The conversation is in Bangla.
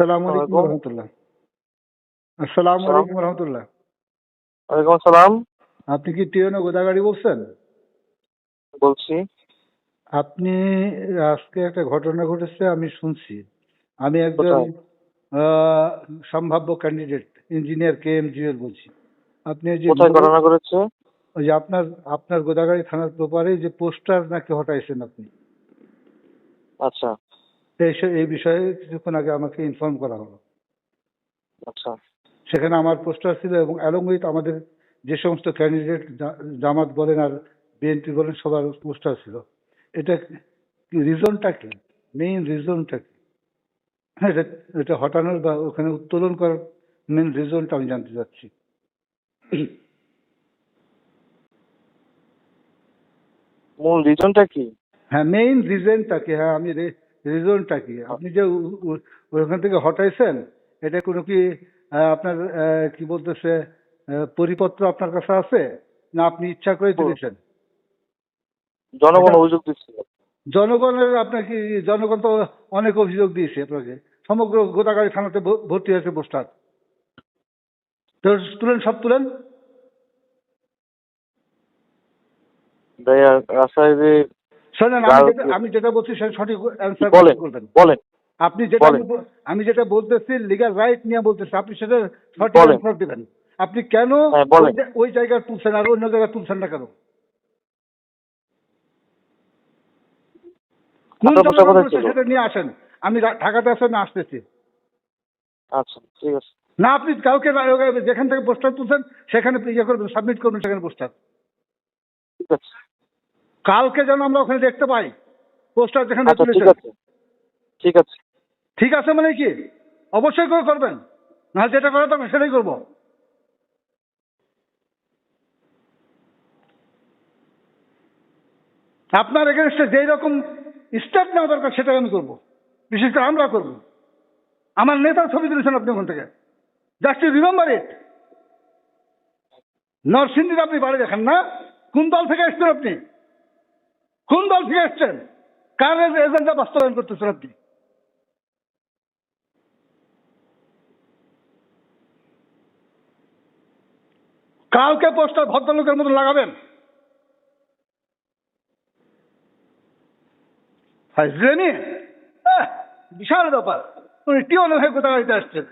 আসসালামু আলাইকুম ওয়ালাইকুম। রহমতুল্লাহ। আসসালামু সালাম। আলাইকুম রহমতুল্লাহ। ওয়ালাইকুম আসসালাম। আপনি কি গোদাগাড়ি বলছেন? বলছি। আপনি আজকে একটা ঘটনা ঘটেছে আমি শুনছি। আমি একজন সম্ভাব্য candidate engineer K M Jewel বলছি। আপনি যে ঘটনা করেছে ওই যে আপনার আপনার গোদাগাড়ি থানার ব্যাপারে যে পোস্টার নাকি হটাইছেন আপনি? আচ্ছা। এই বিষয়ে কিছুক্ষণ আগে আমাকে ইনফর্ম করা হলো। আচ্ছা। সেখানে আমার পোস্টার ছিল এবং অ্যালং উইথ আমাদের যে সমস্ত ক্যান্ডিডেট জামাত বলেন আর বিএনপি বলেন সবার পোস্টার ছিল। এটা রিজনটা কি? মেইন রিজনটা কি? হ্যাঁ এটা এটা হটানোর বা ওখানে উত্তোলন করার মেইন রিজনটা আমি জানতে চাচ্ছি। মূল রিজনটা কি? হ্যাঁ মেইন রিজনটা কি? হ্যাঁ আমি রিজনটা কি? আপনি যে ওখান থেকে হটাইছেন এটা কোনো কি আহ, আপনার কি বলতেছে পরিপত্র আপনার কাছে আছে? না আপনি ইচ্ছা করে তুলেছেন জনগণ অভিযোগ দিচ্ছিল জনগণের আপনার কি জনগণ তো অনেক অভিযোগ দিয়েছে আপনাকে। সমগ্র গোদাগাড়ি থানাতে ভর্তি হয়েছে পোস্টার। তো তুলেন সব তুলেন? যে শোনেন আমি যেটা বলছি সেটা সঠিক অ্যান্সার করবেন বলেন আপনি যেটা আমি যেটা বলতেছি লিগাল রাইট নিয়ে বলতেছি আপনি সেটা সঠিক। অ্যান্সার দিবেন। আপনি কেন হ্যাঁ, ওই জায়গায় তুলছেন আর অন্য জায়গায় তুলছেন না কেন? সেটা নিয়ে আসেন। আমি ঢাকাতে আসেন আসতেছি। আচ্ছা ঠিক আছে। না আপনি কাউকে যেখান থেকে পোস্টার তুলছেন সেখানে ইয়ে করবেন সাবমিট করবেন সেখানে পোস্টার। ঠিক আছে। কালকে যেন আমরা ওখানে দেখতে পাই। পোস্টার যেখানে আচ্ছা ঠিক আছে। ঠিক আছে। ঠিক আছে মানে কি? অবশ্যই করে করবেন। না যেটা করা দরকার সেটাই করব। আপনার এগেনস্টে যেই রকম স্টেপ নেওয়া দরকার সেটাই আমি করব। বিশেষ করে আমরা করব। আমার নেতার ছবি তুলেছেন আপনি ওখান থেকে। জাস্ট ইউ রিমেম্বার ইট নরসিংদীর আপনি বাড়ি দেখেন না। কোন দল থেকে এসছেন আপনি। কোন দল থেকে এসছেন কার এজেন্ডা বাস্তবায়ন করতেছেন আপনি? কালকে পোস্টার ভদ্রলোকের মতো লাগাবেন? বিশাল ব্যাপার। উনি টিওনের হয়ে কোথায় আসছেন?